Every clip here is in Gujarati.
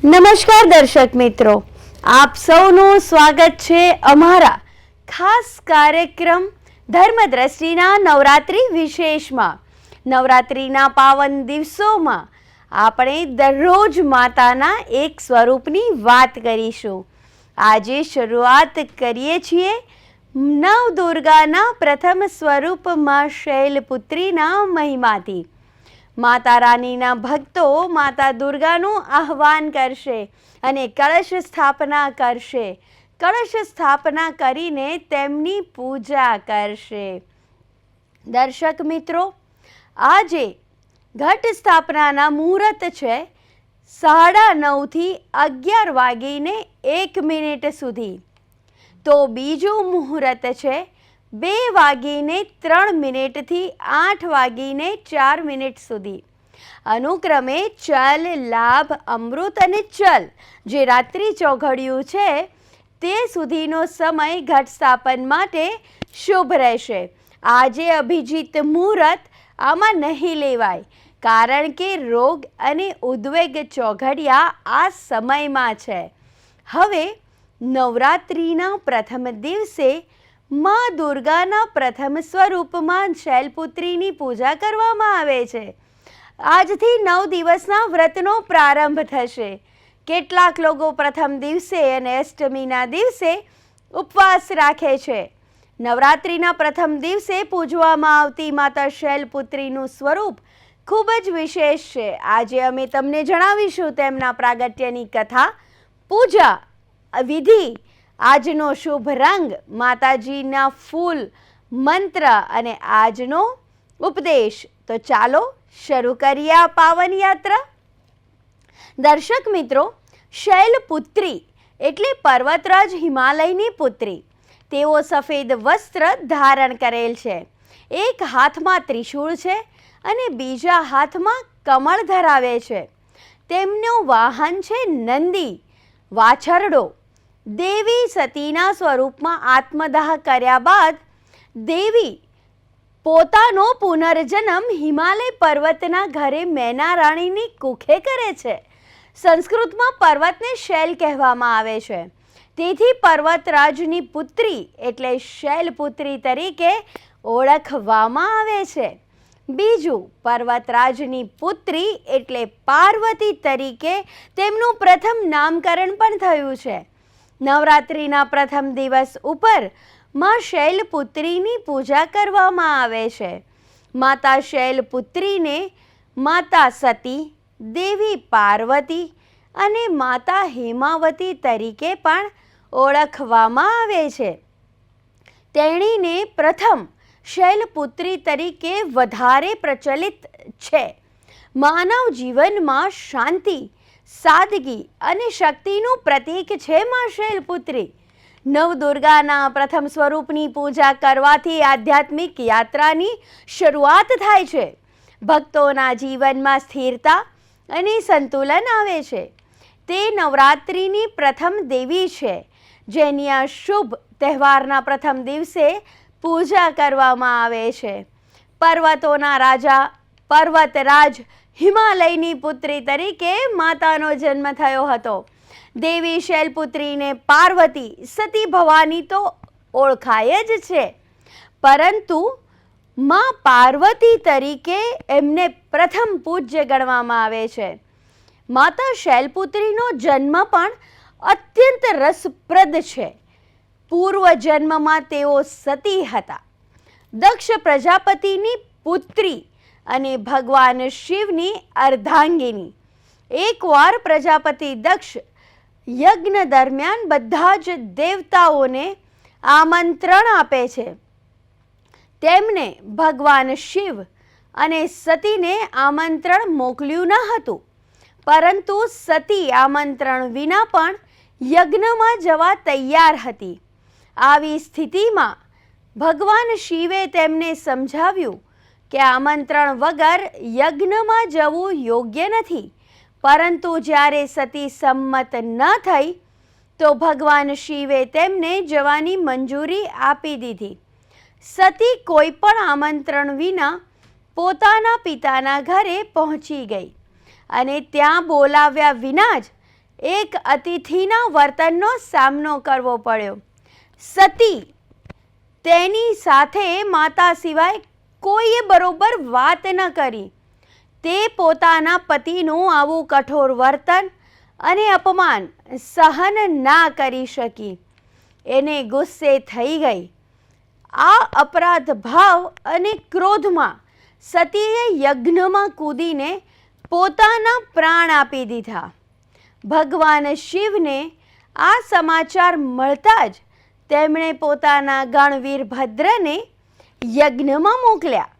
નમસ્કાર દર્શક મિત્રો. આપ સૌનું સ્વાગત છે અમારા ખાસ કાર્યક્રમ ધર્મદ્રષ્ટિના નવરાત્રિ વિશેષમાં. નવરાત્રિના પાવન દિવસોમાં આપણે દરરોજ માતાના એક સ્વરૂપની વાત કરીશું. આજે શરૂઆત કરીએ છીએ નવ દુર્ગાના પ્રથમ સ્વરૂપમાં શૈલપુત્રીના મહિમાથી. માતા રાનીના ભક્તો માતા દુર્ગાનું આહ્વાન કરશે અને કળશ સ્થાપના કરશે. કળશ સ્થાપના કરીને તેમની પૂજા કરશે. દર્શક મિત્રો, આજે ઘટ સ્થાપનાના મુહૂર્ત છે સાડા નવથી અગિયાર વાગીને એક મિનિટ સુધી. તો બીજું મુહૂર્ત છે બે વાગીને ત્રણ મિનિટથી આઠ વાગીને ચાર મિનિટ સુધી. અનુક્રમે ચલ, લાભ, અમૃત અને ચલ જે રાત્રિ ચોઘડિયું છે, તે સુધીનો સમય ઘટ સ્થાપન માટે શુભ રહેશે. આજે અભિજીત મુહૂર્ત આમાં નહીં લેવાય, કારણ કે રોગ અને ઉદ્વેગ ચોઘડિયા આ સમયમાં છે. હવે નવરાત્રિના પ્રથમ દિવસે માં દુર્ગાના પ્રથમ સ્વરૂપમાં શૈલપુત્રીની પૂજા કરવામાં આવે છે. આજથી નવ દિવસના વ્રતનો પ્રારંભ થશે. કેટલાક લોકો પ્રથમ દિવસે અને અષ્ટમીના દિવસે ઉપવાસ રાખે છે. નવરાત્રિના પ્રથમ દિવસે પૂજવામાં આવતી માતા શૈલપુત્રીનું સ્વરૂપ ખૂબ જ વિશેષ છે. આજે અમે તમને જણાવીશું તેમના પ્રાગટ્યની કથા, પૂજા, વિધિ આજનો શુભ રંગ માતાજીના ફૂલ મંત્ર અને આજનો ઉપદેશ. તો ચાલો શરૂ કરીએ આ પાવન યાત્રા. દર્શક મિત્રો, શૈલપુત્રી એટલે પર્વતરાજ હિમાલયની પુત્રી. તેઓ સફેદ વસ્ત્ર ધારણ કરેલ છે. એક હાથમાં ત્રિશૂળ છે અને બીજા હાથમાં કમળ ધરાવે છે. તેમનું વાહન છે નંદી, વાછરડો. દેવી સતીના સ્વરૂપમાં આત્મદાહ કર્યા બાદ દેવી પોતાનો પુનર્જન્મ હિમાલય પર્વતના ઘરે મેના રાણીની કુખે કરે છે. સંસ્કૃતમાં પર્વતને શૈલ કહેવામાં આવે છે. તેથી પર્વતરાજની પુત્રી એટલે શૈલપુત્રી તરીકે ઓળખવામાં આવે છે. બીજું, પર્વતરાજની પુત્રી એટલે પાર્વતી તરીકે તેમનું પ્રથમ નામકરણ પણ થયું છે. નવરાત્રિના પ્રથમ દિવસ ઉપરમાં શૈલપુત્રીની પૂજા કરવામાં આવે છે. માતા શૈલપુત્રીને માતા સતી, દેવી પાર્વતી અને માતા હેમાવતી તરીકે પણ ઓળખવામાં આવે છે. તેણીને પ્રથમ શૈલપુત્રી તરીકે વધારે પ્રચલિત છે. માનવ જીવનમાં શાંતિ સાદગી અને શક્તિનું પ્રતીક છે માં શૈલપુત્રી. નવદુર્ગાના પ્રથમ સ્વરૂપની પૂજા કરવાથી આધ્યાત્મિક યાત્રાની શરૂઆત થાય છે. ભક્તોના જીવનમાં સ્થિરતા અને સંતુલન આવે છે. તે નવરાત્રિની પ્રથમ દેવી છે. જેની આ શુભ તહેવારના પ્રથમ દિવસે પૂજા કરવામાં આવે છે. પર્વતોના રાજા, પર્વતરાજ હિમાલયની પુત્રી તરીકે માતાનો જન્મ થયો હતો. દેવી શૈલપુત્રીને પાર્વતી સતી ભવાની તો ઓળખાય જ છે. પરંતુ માં પાર્વતી તરીકે એમને પ્રથમ પૂજ્ય ગણવામાં આવે છે. માતા શૈલપુત્રીનો જન્મ પણ અત્યંત રસપ્રદ છે. પૂર્વ જન્મમાં તેઓ સતી હતા. દક્ષ પ્રજાપતિની પુત્રી અને ભગવાન શિવની અર્ધાંગિની. એકવાર પ્રજાપતિ દક્ષ યજ્ઞ દરમિયાન બધા જ દેવતાઓને આમંત્રણ આપે છે. તેમને ભગવાન શિવ અને સતીને આમંત્રણ મોકલ્યું ન હતું. પરંતુ સતી આમંત્રણ વિના પણ યજ્ઞમાં જવા તૈયાર હતી. આવી સ્થિતિમાં ભગવાન શિવે તેમને સમજાવ્યું કે આમંત્રણ વગર યજ્ઞમાં જવું યોગ્ય નથી. પરંતુ જ્યારે સતી સંમત ન થઈ, તો ભગવાન શિવે તેમને જવાની મંજૂરી આપી દીધી. સતી કોઈ પણ આમંત્રણ વિના પોતાના પિતાના ઘરે પહોંચી ગઈ અને ત્યાં બોલાવ્યા વિના જ એક અતિથિના વર્તનનો સામનો કરવો પડ્યો. સતી તેની સાથે માતા સિવાય કોઈએ બરોબર વાત ન કરી. તે પોતાના પતિનું આવું કઠોર વર્તન અને અપમાન સહન ના કરી શકી. એને ગુસ્સે થઈ ગઈ. આ અપરાધ ભાવ અને ક્રોધમાં સતીએ યજ્ઞમાં કૂદીને પોતાના પ્રાણ આપી દીધા. ભગવાન શિવને આ સમાચાર મળતા જ તેમણે પોતાના ગણવીર ભદ્રને યજ્ઞમાં મોકલ્યા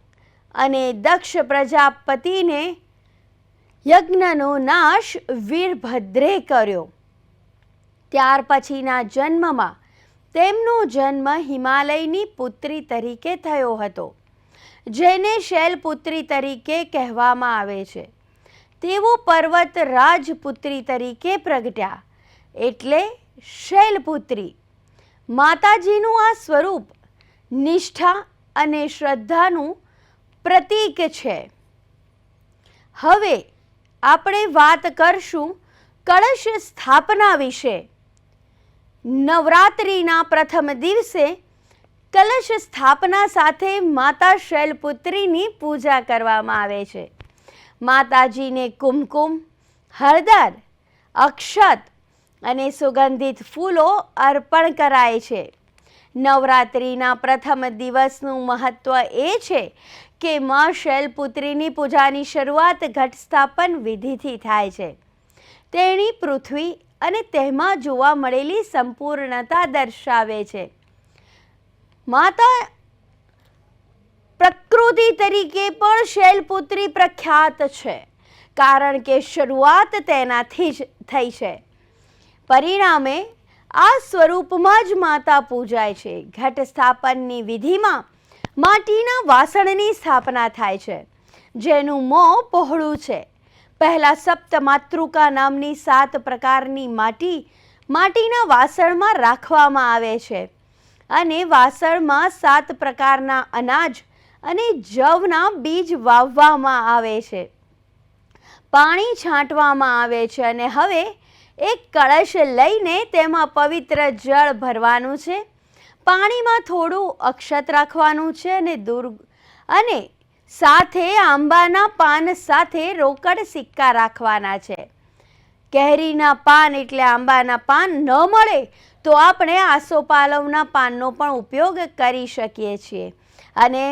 અને દક્ષ પ્રજાપતિને યજ્ઞનો નાશ વીરભદ્રે કર્યો. ત્યાર પછીના જન્મમાં તેમનો જન્મ હિમાલયની પુત્રી તરીકે થયો હતો, જેને શૈલપુત્રી તરીકે કહેવામાં આવે છે. તેઓ પર્વત રાજપુત્રી તરીકે પ્રગટ્યા, એટલે શૈલપુત્રી. માતાજીનું આ સ્વરૂપ નિષ્ઠા અને શ્રદ્ધાનું પ્રતીક છે. હવે આપણે વાત કરશું કળશ સ્થાપના વિશે. નવરાત્રિના પ્રથમ દિવસે કલશ સ્થાપના સાથે માતા શૈલપુત્રીની પૂજા કરવામાં આવે છે. માતાજીને કુમકુમ, હળદર, અક્ષત અને સુગંધિત ફૂલો અર્પણ કરાય છે. નવરાત્રિના પ્રથમ દિવસનું મહત્વ એ છે કે માં શૈલપુત્રીની પૂજાની શરૂઆત ઘટસ્થાપન વિધિથી થાય છે. તેણી પૃથ્વી અને તેમાં જોવા મળેલી સંપૂર્ણતા દર્શાવે છે. માતા પ્રકૃતિ તરીકે પણ શૈલપુત્રી પ્રખ્યાત છે, કારણ કે શરૂઆત તેનાથી જ થઈ છે. પરિણામે આ સ્વરૂપમાં જ માતા પૂજાય છે. ઘટ સ્થાપનની વિધિમાં માટીના વાસણની સ્થાપના થાય છે, જેનું મોં પહોળું છે. પહેલા સપ્ત માતૃકા નામની સાત પ્રકારની માટી માટીના વાસણમાં રાખવામાં આવે છે અને વાસણમાં સાત પ્રકારના અનાજ અને જવના બીજ વાવવામાં આવે છે. પાણી છાંટવામાં આવે છે અને હવે એક કળશ લઈને તેમાં પવિત્ર જળ ભરવાનું છે. પાણીમાં થોડું અક્ષત રાખવાનું છે અને દુર્ગ અને સાથે આંબાના પાન સાથે રોકડ સિક્કા રાખવાના છે. કેરીના પાન એટલે આંબાના પાન ન મળે તો આપણે આસોપાલવના પાનનો પણ ઉપયોગ કરી શકીએ છીએ. અને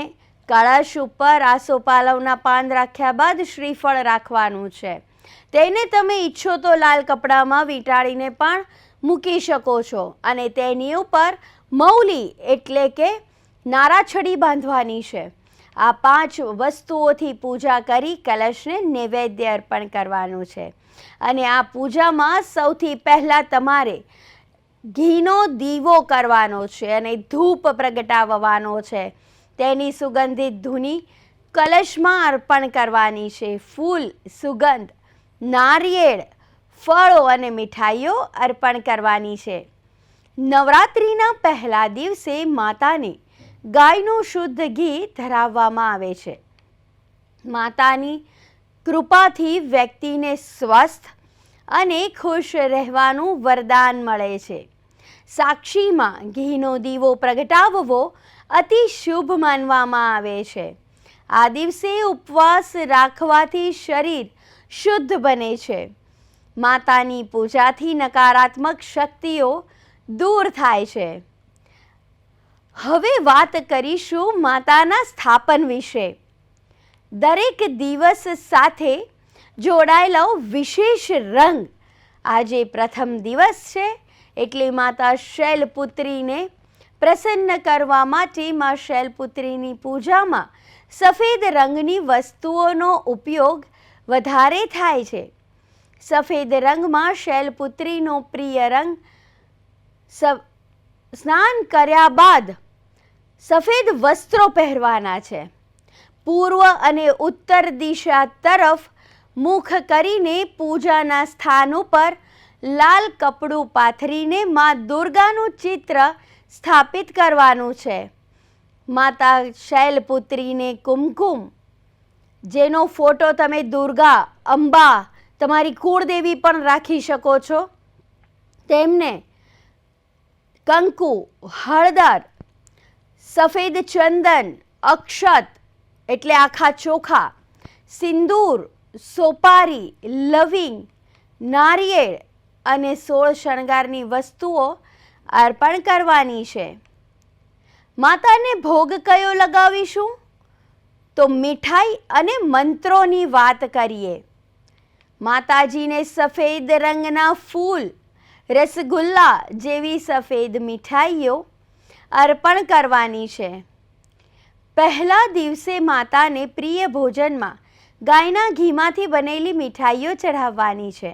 કળશ ઉપર આસોપાલવના પાન રાખ્યા બાદ શ્રીફળ રાખવાનું છે. તેને તમે ઈચ્છો તો લાલ કપડામાં વીંટાળીને પણ મૂકી શકો છો. અને તેની ઉપર મૌલી એટલે કે નારાછડી બાંધવાની છે. આ પાંચ વસ્તુઓથી પૂજા કરી કલશને નૈવેદ્ય અર્પણ કરવાનું છે. અને આ પૂજામાં સૌથી પહેલાં તમારે ઘીનો દીવો કરવાનો છે અને ધૂપ પ્રગટાવવાનો છે. તેની સુગંધિત ધૂની કલશમાં અર્પણ કરવાની છે. ફૂલ સુગંધ નારિયેળ, ફળો અને મીઠાઈઓ અર્પણ કરવાની છે. નવરાત્રિના પહેલા દિવસે માતાને ગાયનું શુદ્ધ ઘી ધરાવવામાં આવે છે. માતાની કૃપાથી વ્યક્તિને સ્વસ્થ અને ખુશ રહેવાનું વરદાન મળે છે. સાક્ષીમાં ઘીનો દીવો પ્રગટાવવો અતિ શુભ માનવામાં આવે છે. આ દિવસે ઉપવાસ રાખવાથી શરીર શુદ્ધ બને છે. માતાની પૂજાથી નકારાત્મક શક્તિઓ દૂર થાય છે. હવે વાત કરીશું માતાના સ્થાપન વિશે. દરેક દિવસ સાથે જોડાયેલો વિશેષ રંગ. આજે પ્રથમ દિવસ છે, એટલે માતા શૈલપુત્રીને પ્રસન્ન કરવા માટે માં શૈલપુત્રીની પૂજામાં સફેદ રંગની વસ્તુઓનો ઉપયોગ વધારે થાય છે. સફેદ રંગમાં શૈલપુત્રીનો પ્રિય રંગ સ્નાન કર્યા બાદ સફેદ વસ્ત્રો પહેરવાના છે. પૂર્વ અને ઉત્તર દિશા તરફ મુખ કરીને પૂજાના સ્થાન ઉપર લાલ કપડું પાથરીને માં દુર્ગાનું ચિત્ર સ્થાપિત કરવાનું છે. માતા શૈલપુત્રીને કુમકુમ જેનો ફોટો તમે દુર્ગા, અંબા, તમારી કુળદેવી પણ રાખી શકો છો. તેમને કંકુ, હળદર, સફેદ ચંદન, અક્ષત, એટલે આખા ચોખા, સિંદૂર, સોપારી, લવિંગ, નારિયેળ અને સોળ શણગારની વસ્તુઓ અર્પણ કરવાની છે. માતાને ભોગ કયો લગાવીશું? તો મીઠાઈ અને મંત્રોની વાત કરીએ. માતાજીને સફેદ રંગના ફૂલ, રસગુલ્લા જેવી સફેદ મીઠાઈઓ અર્પણ કરવાની છે. પહેલા દિવસે માતાને પ્રિય ભોજનમાં ગાયના ઘીમાંથી બનેલી મીઠાઈઓ ચઢાવવાની છે.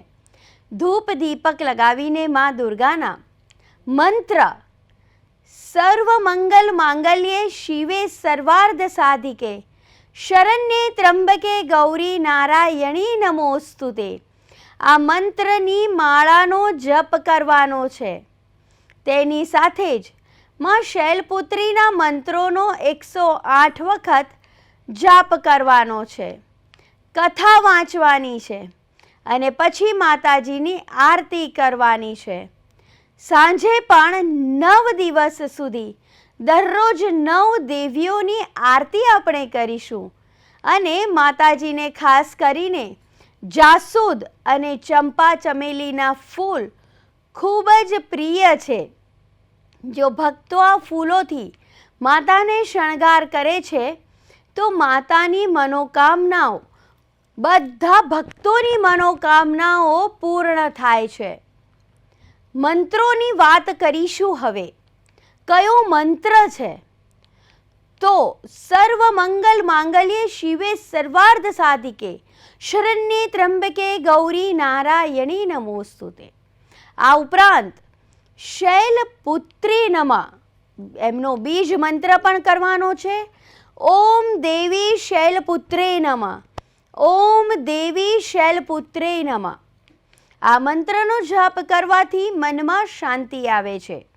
ધૂપ દીપક લગાવીને મા દુર્ગાના મંત્ર સર્વ મંગલ માંગલ્યે શિવે સર્વાર્ધ સાધિકે શરણ્યે ત્રંબકે ગૌરી નારાયણી નમોસ્તુતે આ મંત્રની માળાનો જપ કરવાનો છે. તેની સાથે જ માં શૈલપુત્રીના મંત્રોનો એકસો આઠ વખત જાપ કરવાનો છે. કથા વાંચવાની છે અને પછી માતાજીની આરતી કરવાની છે. સાંજે પણ નવ દિવસ સુધી દરરોજ નવ દેવીઓની આરતી આપણે કરીશું. અને માતાજીને ખાસ કરીને જાસૂદ અને ચંપા ચમેલીના ફૂલ ખૂબ જ પ્રિય છે. જો ભક્તો આ ફૂલોથી માતાને શણગાર કરે છે, તો માતાની મનોકામનાઓ, બધા ભક્તોની મનોકામનાઓ પૂર્ણ થાય છે. મંત્રોની વાત કરીશું હવે. કયો મંત્ર છે? તો સર્વ મંગલ માંગલ્ય શિવે સર્વાર્ધ સાધિકે, શરણ્યે ત્રંબકે ગૌરી નારાયણી નમોસ્તુતે. આ ઉપરાંત શૈલપુત્રી નમા, એમનો બીજ મંત્ર પણ કરવાનો છે. ઓમ દેવી શૈલપુત્રે નમઃ, ઓમ દેવી શૈલપુત્રે નમઃ. આ મંત્રનો જાપ કરવાથી મનમાં શાંતિ આવે છે.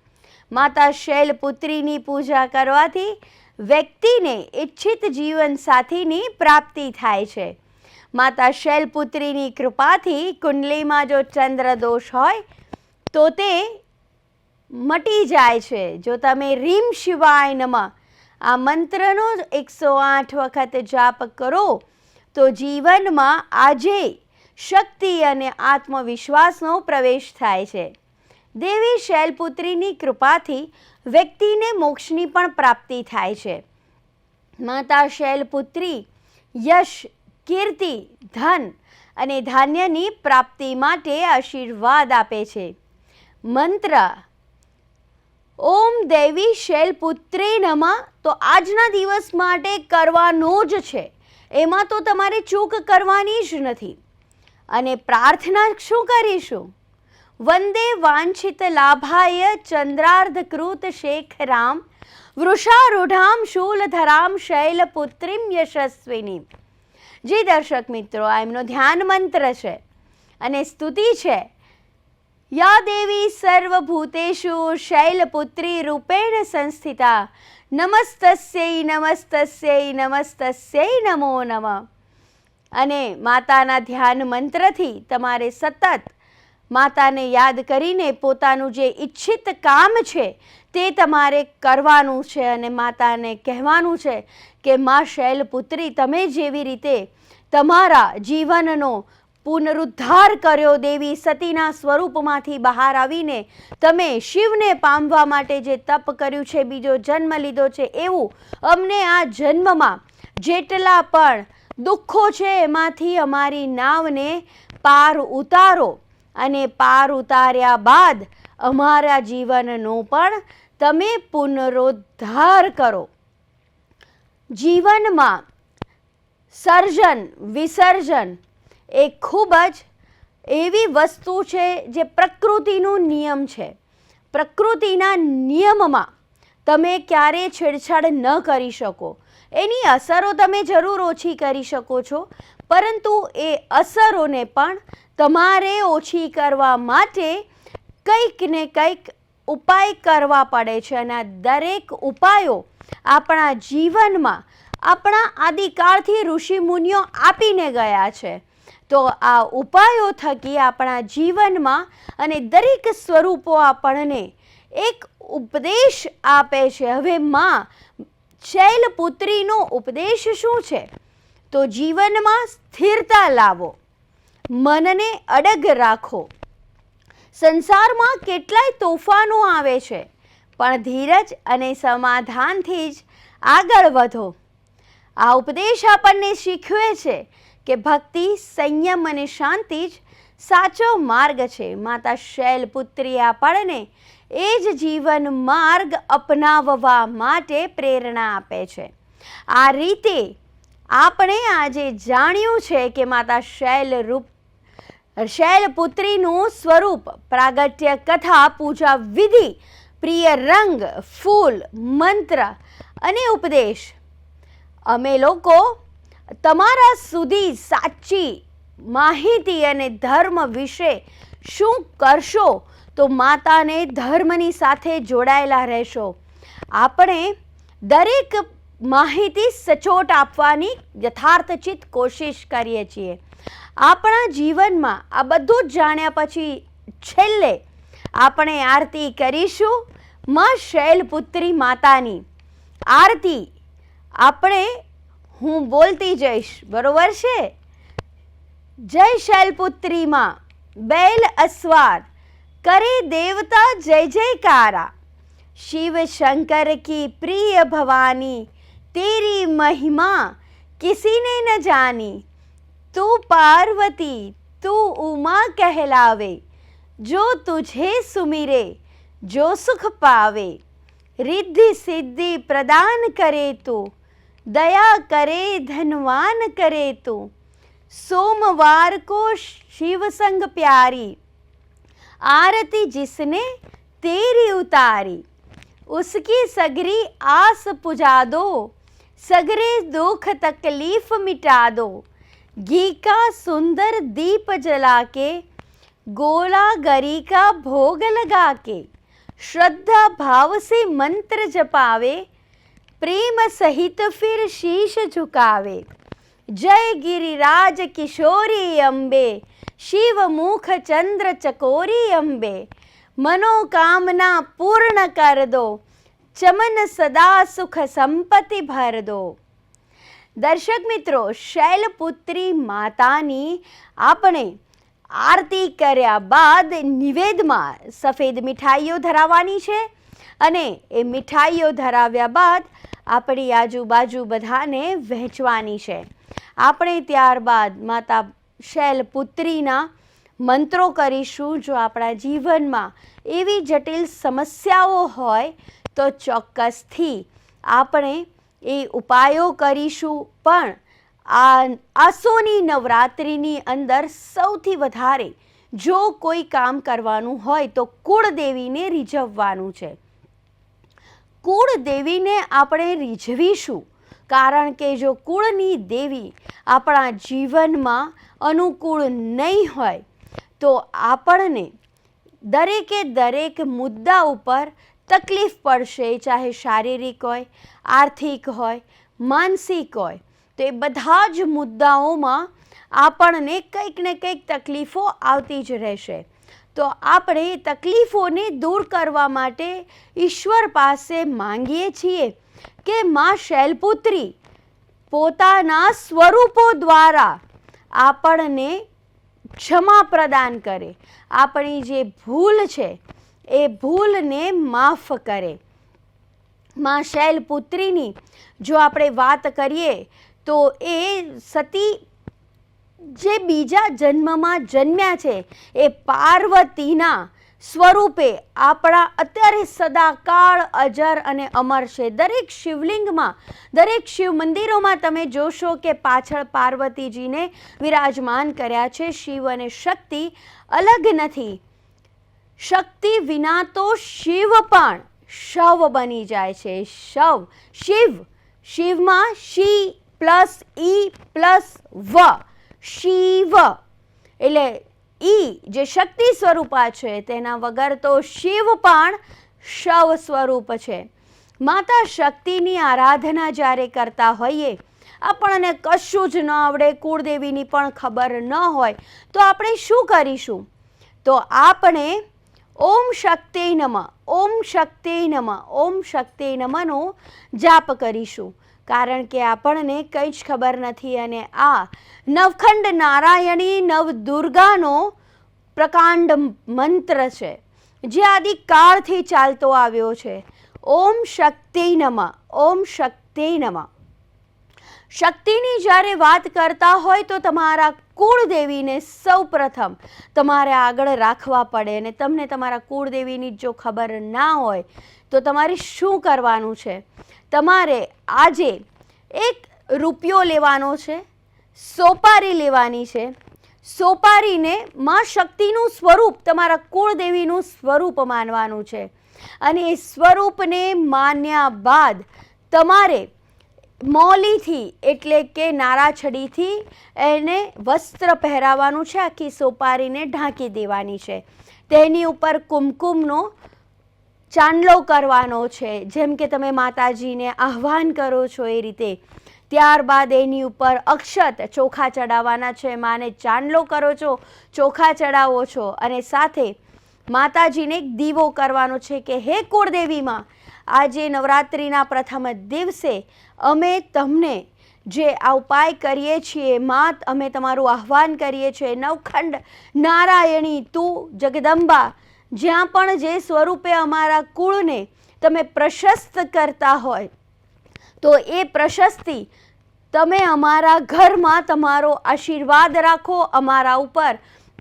માતા શૈલપુત્રીની પૂજા કરવાથી વ્યક્તિને ઈચ્છિત જીવન સાથીની પ્રાપ્તિ થાય છે. માતા શૈલપુત્રીની કૃપાથી કુંડલીમાં જો ચંદ્ર દોષ હોય, તો તે મટી જાય છે. જો તમે રીમ શિવાય નમઃ, આ મંત્રનો એકસો આઠ વખત જાપ કરો, તો જીવનમાં આજે શક્તિ અને આત્મવિશ્વાસનો પ્રવેશ થાય છે. દેવી શૈલપુત્રીની કૃપાથી વ્યક્તિને મોક્ષની પણ પ્રાપ્તિ થાય છે. માતા શૈલપુત્રી યશ, કીર્તિ, ધન અને ધાન્યની પ્રાપ્તિ માટે આશીર્વાદ આપે છે. મંત્ર, ઓમ દેવી શૈલપુત્રે નમા. તો આજના દિવસ માટે કરવાનો જ છે. એમાં તો તમારે ચૂક કરવાની જ નથી. અને પ્રાર્થના શું કરીશું? વંદે વાંછિત લાભાય ચંદ્રાર્ધકૃત શેખરામ, વૃષારૂઢામ શૂલધરામ શૈલપુત્રીમ યશસ્વિની જી દર્શક મિત્રો, આ એમનો ધ્યાન મંત્ર છે અને સ્તુતિ છે. યા દેવી સર્વભૂતેષુ શૈલપુત્રી રૂપેણ સંસ્થિતા, નમસ્તસ્યૈ નમસ્તસ્યૈ નમસ્તસ્યૈ નમો નમ. અને માતાના ધ્યાન મંત્રથી તમારે સતત માતાને યાદ કરીને પોતાનું જે ઈચ્છિત કામ છે તે તમારે કરવાનું છે અને માતાને કહેવાનું છે કે, મા શૈલપુત્રી, તમે જેવી રીતે તમારા જીવનનો પુનરુદ્ધાર કર્યો દેવી સતીના સ્વરૂપમાંથી બહાર આવીને તમે શિવને પામવા માટે જે તપ કર્યું છે, બીજો જન્મ લીધો છે, એવું અમને આ જન્મમાં જેટલા પણ દુઃખો છે, એમાંથી અમારી નાવને પાર ઉતારો. અને પાર ઉતાર્યા બાદ અમારા જીવનનો પણ તમે પુનરુદ્ધાર કરો. જીવનમાં સર્જન, વિસર્જન એ ખૂબ જ એવી વસ્તુ છે જે પ્રકૃતિનો નિયમ છે. પ્રકૃતિના નિયમમાં તમે ક્યારેય છેડછાડ ન કરી શકો. એની અસરો તમે જરૂર ઓછી કરી શકો છો. પરંતુ એ અસરોને પણ તમારે ઓછી કરવા માટે કંઈક ને કંઈક ઉપાય કરવા પડે છે અને આ દરેક ઉપાયો આપણા જીવનમાં આપણા આદિકાળથી ઋષિમુનિઓ આપીને ગયા છે. તો આ ઉપાયો થકી આપણા જીવનમાં અને દરેક સ્વરૂપો આપણને એક ઉપદેશ આપે છે. હવે માં શૈલપુત્રીનો ઉપદેશ શું છે? તો જીવનમાં સ્થિરતા લાવો. મનને અડગ રાખો. સંસારમાં કેટલાય તોફાનો આવે છે, પણ ધીરજ અને સમાધાનથી જ આગળ વધો. આ ઉપદેશ આપણને શીખવે છે કે ભક્તિ, સંયમ અને શાંતિ જ સાચો માર્ગ છે. માતા શૈલપુત્રી આપણને એ જ જીવન માર્ગ અપનાવવા માટે પ્રેરણા આપે છે. આ રીતે આપણે આજે જાણ્યું છે કે માતા શૈલ રૂપ શૈલપુત્રીનું સ્વરૂપ પ્રાગટ્ય કથા પૂજા વિધિ પ્રિય રંગ ફૂલ મંત્ર અને ઉપદેશ અમે લોકો તમારા સુધી સાચી માહિતી અને ધર્મ વિશે શું કરશો તો માતાને ધર્મની સાથે જોડાયેલા રહેશો આપણે દરેક માહિતી સચોટ આપવાની યથાર્થચિત કોશિશ કરીએ છીએ આપણા જીવનમાં આ બધું જ જાણ્યા પછી છેલ્લે આપણે આરતી કરીશું માં શૈલપુત્રી માતાની. આરતી આપણે હું બોલતી જઈશ, બરોબર છે? જય શૈલપુત્રીમાં બેલ અસવાર, કરે દેવતા જય જયકારા. શિવ શંકર કી પ્રિય ભવાની, તેરી મહિમા કિસીને ન જાની. तू पार्वती, तू उमा कहलावे, जो तुझे सुमिरे, जो सुख पावे। रिद्धि सिद्धि प्रदान करे तू, दया करे, धनवान करे तू। सोमवार को शिव संग प्यारी, आरती जिसने तेरी उतारी। उसकी सगरी आस पुजा दो, सगरे दुख तकलीफ़ मिटा दो। घी का सुंदर दीप जला के गोला गरी का भोग लगा के श्रद्धा भाव से मंत्र जपावे प्रेम सहित फिर शीश झुकावे जय गिरिराज किशोरी अंबे शिव मुख चंद्र चकोरी अम्बे मनोकामना पूर्ण कर दो चमन सदा सुख संपत्ति भर दो દર્શક મિત્રો, શૈલપુત્રી માતાની આપણે આરતી કર્યા બાદ નિવેદમાં સફેદ મીઠાઈઓ ધરાવવાની છે અને એ મીઠાઈઓ ધરાવ્યા બાદ આપણી આજુબાજુ બધાને વહેંચવાની છે. આપણે ત્યારબાદ માતા શૈલપુત્રીના મંત્રો કરીશું. જો આપણા જીવનમાં એવી જટિલ સમસ્યાઓ હોય, તો ચોક્કસથી આપણે એ ઉપાયો કરીશું, પણ આ આસોની નવરાત્રિની અંદર સૌથી વધારે જો કોઈ કામ કરવાનું હોય તો કુળદેવીને રીઝવવાનું છે. કુળદેવીને આપણે રીઝવીશું, કારણ કે જો કુળની દેવી આપણા જીવનમાં અનુકૂળ નહીં હોય, તો આપણને દરેકે દરેક મુદ્દા ઉપર તકલીફ પડશે, ચાહે શારીરિક હોય, આર્થિક હોય, માનસિક હોય, તો એ બધા જ મુદ્દાઓમાં આપણને કંઈક ને કંઈક તકલીફો આવતી જ રહેશે. તો આપણે તકલીફોને દૂર કરવા માટે ઈશ્વર પાસે માંગીએ છીએ કે માં શૈલપુત્રી પોતાના સ્વરૂપો દ્વારા આપણને ક્ષમા પ્રદાન કરે. આપણી જે ભૂલ છે એ ભૂલને માફ કરે. માં શૈલપુત્રીની જો આપણે વાત કરીએ, તો એ સતી જે બીજા જન્મમાં જન્મ્યા છે, એ પાર્વતીના સ્વરૂપે આપણા અત્યારે સદાકાળ અજર અને અમર છે. દરેક શિવલિંગમાં, દરેક શિવ મંદિરોમાં તમે જોશો કે પાછળ પાર્વતીજીને વિરાજમાન કર્યા છે. શિવ અને શક્તિ અલગ નથી. શક્તિ વિના તો શિવ પણ શવ બની જાય છે. શવ, શિવ, શિવમાં શી પ્લસ ઈ પ્લસ વ, શિવ. એટલે ઈ જે શક્તિ સ્વરૂપા છે તેના વગર તો શિવ પણ શવ સ્વરૂપ છે. માતા શક્તિની આરાધના જ્યારે કરતા હોઈએ, આપણને કશું જ ન આવડે, કુળદેવીની પણ ખબર ન હોય, તો આપણે શું કરીશું? તો આપણે ઓમ શક્તિ નમઃ, ઓમ શક્તિ નમઃ, ઓમ શક્તિ નમનો જાપ કરીશું. કારણ કે આપણને કંઈ જ ખબર નથી અને આ નવખંડ નારાયણી નવ દુર્ગાનો પ્રકાંડ મંત્ર છે, જે આદિકાળથી ચાલતો આવ્યો છે. ઓમ શક્તિ નમઃ, ઓમ શક્તિ નમઃ. શક્તિની જ્યારે વાત કરતા હોય તો તમારા કુળદેવીને સૌ પ્રથમ તમારે આગળ રાખવા પડે અને તમને તમારા કુળદેવીની જો ખબર ના હોય, તો તમારે શું કરવાનું છે? તમારે આજે એક રૂપિયો લેવાનો છે, સોપારી લેવાની છે. સોપારીને માં શક્તિનું સ્વરૂપ, તમારા કુળદેવીનું સ્વરૂપ માનવાનું છે. અને એ સ્વરૂપને માન્યા બાદ તમારે મોલીથી, એટલે કે નારાછડીથી એને વસ્ત્ર પહેરાવવાનું છે, આખી સોપારીને ઢાંકી દેવાની છે. તેની ઉપર કુમકુમનો ચાંદલો કરવાનો છે. જેમ કે તમે માતાજીને આહ્વાન કરો છો એ રીતે. ત્યારબાદ એની ઉપર અક્ષત ચોખા ચડાવવાના છે. માને ચાંદલો કરો છો, ચોખા ચડાવો છો અને સાથે માતાજીને એક દીવો કરવાનો છે કે, હે કુળદેવીમાં, આજે નવરાત્રિના પ્રથમ દિવસે અમે તમને જે આ ઉપાય કરીએ છીએ માં અમે તમારું આહ્વાન કરીએ છીએ. નવખંડ નારાયણી, તું જગદંબા, જ્યાં પણ જે સ્વરૂપે અમારા કુળને તમે પ્રશસ્ત કરતા હોય, તો એ પ્રશસ્તિ તમે અમારા ઘરમાં તમારો આશીર્વાદ રાખો, અમારા ઉપર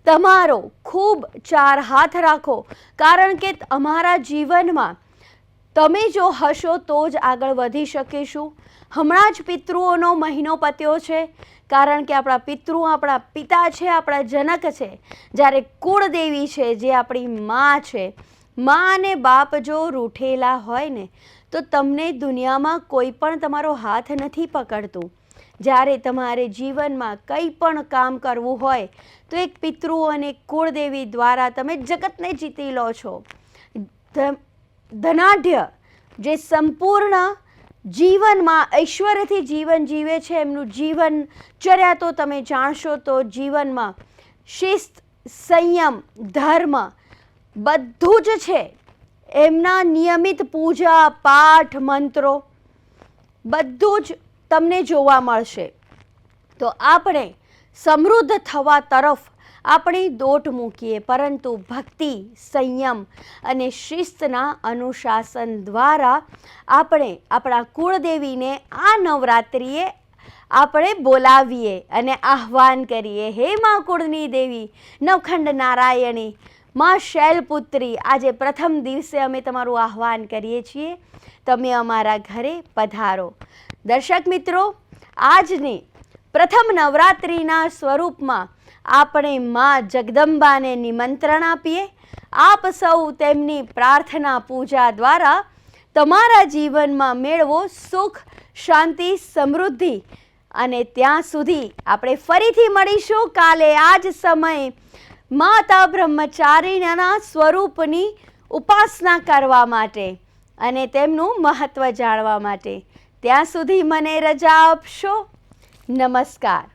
તમારો ખૂબ ચાર હાથ રાખો. કારણ કે અમારા જીવનમાં તમે જો હશો તો જ આગળ વધી શકીશું. હમણાં જ પિતૃઓનો મહિનો પત્યો છે, કારણ કે આપણા પિતૃ આપણા પિતા છે, આપણા જનક છે. જ્યારે કુળદેવી છે, જે આપણી મા છે. મા અને બાપ જો રૂઠેલા હોય ને, તો તમને દુનિયામાં કોઈ પણ તમારો હાથ નથી પકડતું. જ્યારે તમારે જીવનમાં કંઈ પણ કામ કરવું હોય, તો એક પિતૃ અને કુળદેવી દ્વારા તમે જગતને જીતી લો છો. ધનાઢ્ય, જે સંપૂર્ણ જીવનમાં ઐશ્વર્યથી જીવન જીવે છે, એમનું જીવન ચર્યા તો તમે જાણશો તો જીવનમાં શિસ્ત, સંયમ, ધર્મ બધું જ છે. એમના નિયમિત પૂજા, પાઠ, મંત્રો બધું જ તમને જોવા મળશે. તો આપણે સમૃદ્ધ થવા તરફ આપણી દોટ મૂકીએ, પરંતુ ભક્તિ, સંયમ અને શિસ્તના અનુશાસન દ્વારા આપણે આપણા કુળદેવીને આ નવરાત્રિએ આપણે બોલાવીએ અને આહ્વાન કરીએ, હે મા કુળની દેવી, નવખંડ નારાયણી, માં શૈલપુત્રી, આજે પ્રથમ દિવસે અમે તમારું આહ્વાન કરીએ છીએ. તમે અમારા ઘરે પધારો. દર્શક મિત્રો, આજની પ્રથમ નવરાત્રિના સ્વરૂપમાં આપણે માં જગદંબાને નિમંત્રણ આપીએ. આપ સૌ તેમની પ્રાર્થના પૂજા દ્વારા તમારા જીવનમાં મેળવો સુખ, શાંતિ, સમૃદ્ધિ. અને ત્યાં સુધી આપણે ફરીથી મળીશું. કાલે આ જ સમયે માતા બ્રહ્મચારીના સ્વરૂપની ઉપાસના કરવા માટે અને તેમનું મહત્ત્વ જાણવા માટે. ત્યાં સુધી મને રજા આપશો. નમસ્કાર.